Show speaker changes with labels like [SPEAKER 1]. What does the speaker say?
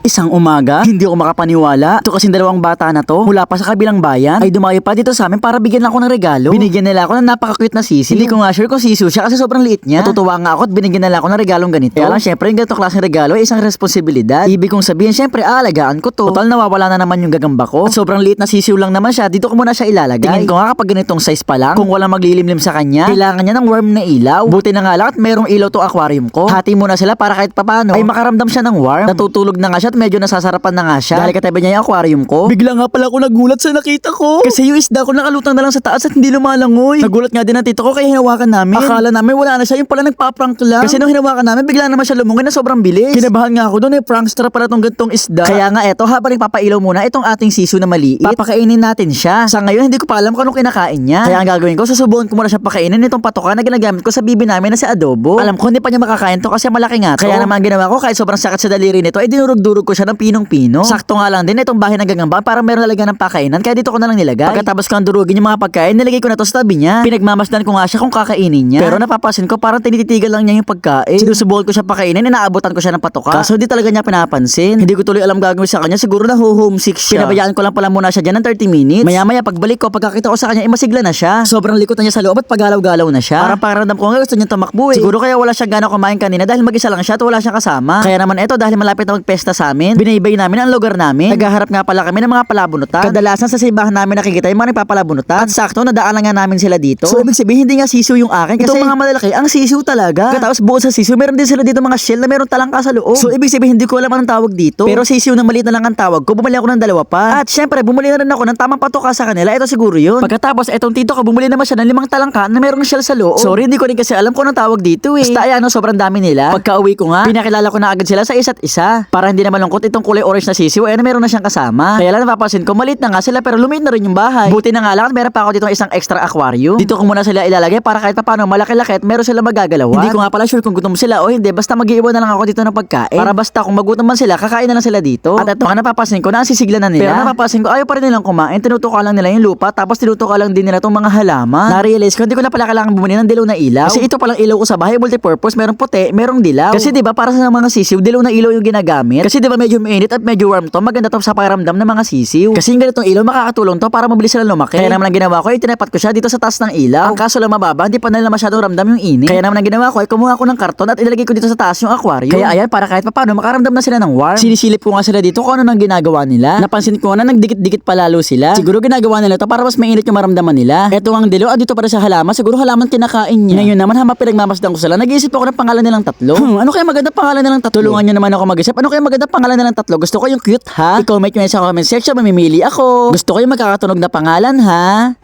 [SPEAKER 1] Isang umaga, hindi ako makapaniwala. Ito kasing dalawang bata na to, mula pa sa kabilang bayan, ay dumayo pa dito sa amin para bigyan ako ng regalo. Binigyan nila ako ng napaka-cute na sisi. Hindi ko nga sure kung sisu siya kasi sobrang liit niya. Natutuwa nga ako at binigyan nila ako ng regalong ganito. Kaya lang, syempre, yung ganito klaseng regalo ay isang responsibilidad. Ibig kong sabihin, syempre, aalagaan ko to. Total, nawawala na naman yung gagamba ko. At sobrang liit na sisiw lang naman siya, dito ko muna siya ilalagay. Tingin ko nga kapag ganitong size pa lang, kung walang maglilimlim sa kanya, kailangan niya ng warm na ilaw. Buti na nga lang at merong ilaw to aquarium ko. Hati muna sila para kahit papano ay makaramdam siya ng warm. Natutulog na nga siya at medyo nasasarapan na nga siya. Dahil katabi niya yung aquarium ko. Bigla nga pala ako nagulat sa nakita ko. Kasi yung isda ko nakalutang na lang sa taas at hindi lumalangoy. Nagulat nga din ang tito ko kaya hinawakan namin. Akala namin wala na siya yung pala nagpa-prank lang. Kasi nung hinawakan namin bigla naman siya lumungoy na sobrang bilis. Kinabahan nga ako doon eh prankster pala tong gantong isda. Kaya nga eto habang nagpapailaw muna itong ating sisu na maliit. Papakainin natin siya. Sa ngayon hindi ko pa alam kung anong kinakain niya. Kaya ang gagawin ko susubukan ko muna siya pakainin itong patoka na ginagamit ko sa bibi namin na si adobo. Alam ko hindi pa niya makakain to kasi malaki nga to. Kaya naman ginawa ko kahit sobrang sakit sa daliri nito ay dinurog-durog ko siya ng pinong-pino. Sakto nga lang din itong bahay ng gagamba para meron nalagyan ng pakainin kaya dito ko na lang nilagay. Pagkatapos ko ang durugin yung mga pagkain, nilagay ko na to sa tabi niya. Pinagmamasdan ko nga siya kung kakainin niya. Pero napapasin ko parang tinititigan lang niya yung pagkain. Sinusubukan ko siya pakainin, inaabutan ko siya ng patoka. Kaso hindi talaga niya pinapansin. Hindi ko tuloy alam gagawin sa kanya, siguro na homesick siya. Pinabayaan ko lang pala muna siya dyan ng 30 minutes. Maya-maya pagbalik ko, pagkakita ko sa kanya, eh, masigla na siya. Sobrang likot na niya sa loob at pagalaw-galaw na siya. Parang pakiramdam ko nga gusto niya tumakbo eh. Siguro kaya wala siyang gana kumain kanina dahil mag-isa lang siya at wala siyang kasama. Kaya naman eto dahil malapit na magpesta sa amin, binaybay namin ang lugar namin. Naghaharap nga pala kami ng mga palabunutan. Kadalasan sa simbahan namin nakikita yung mga nagpapalabunutan. At sakto nadaanan nga namin sila dito. So ibig sabihin hindi nga sisiw yung akin kasi Itong mga malalaki ang sisiw talaga. Tapos bukod sa sisiw, meron din sila dito mga shell na meron talangka sa loob. So ibig sabihin hindi ko alam anong tawag dito. Pero sisiw na maliit na lang ang tawag ko. Bumili ako ng dalawa pa. At syempre bumili na rin ako ng tamang patoka sa kanila. Ito siguro yun. Pagkatapos etong tito ko bumili naman siya ng limang talangka na merong shell sa loob. Sorry hindi ko rin kasi alam kung anong tawag dito eh. Basta ayan sobrang dami nila. Pagka uwi ko nga, pinakilala ko na agad sila sa isa't isa. Para hindi na malungkot itong kulay orange na sisiw na meron na siyang kasama. Kaya lang napapansin ko maliit na nga sila pero lumiit na rin yung bahay. Buti na nga lang at meron pa ako dito isang extra aquarium. Dito ko muna sila ilalagay para kahit paano malaki-laki at meron sila magagalawan. Hindi ko nga pala sure kung gutom sila o hindi. Basta mag-iiwan na lang ako dito ng pagkain. Para basta kung magutom man sila, kakain na lang sila dito. At ito nga napapansin ko na ang sisigla na nila. Pero napapansin ko ayaw pa rin nilang kumain. Tinutuka lang nila yung lupa tapos tinutuka lang din nila tong mga halaman. Na-realize ko hindi ko na pala kailangan bumili ng dilaw na ilaw. Kasi ito palang ilaw ko sa bahay multipurpose. Merong puti, merong dilaw. Kasi 'di ba para sa mga sisiw, dilaw na ilaw yung ginagamit. Kasi 'di ba medyo mainit at medyo warm to. Maganda to sa pakiramdam ng mga sisiw. Kasi yung ganitong ilaw makakatulong to para mabilis sila lumaki. Kaya naman ang ginawa ko ay tinapat ko siya dito sa taas ng ilaw. Ang kaso lang mababa, hindi pa nila masyadong ramdam yung init. Kaya naman ang ginawa ko ay kumuha ko ng karton at ilagay ko dito sa taas yung aquarium. Kaya ayan para kahit paano makaramdam na sila ng warm. Sinisilip ko nga sila dito kung ano nang ginagawa nila. Napansin ko na nagdikit-dikit palalo sila. Siguro ginagawa nila to para mas mainit yung maramdaman nila. Eto ang dilaw, ah, dito para sa halaman. Siguro halaman kinakain niya. Ngayon naman habang pinagmamasdan ko sila, nag-iisip ako ng pangalan nilang tatlo. Hmm, ano kaya maganda pangalan nilang tatlo? Tulungan niyo naman ako mag-isip. Ano kaya maganda pangalan nilang tatlo? Gusto ko yung cute ha. I-comment niyo yan sa comment section, mamimili ako. Gusto ko yung magkakatunog na pangalan ha.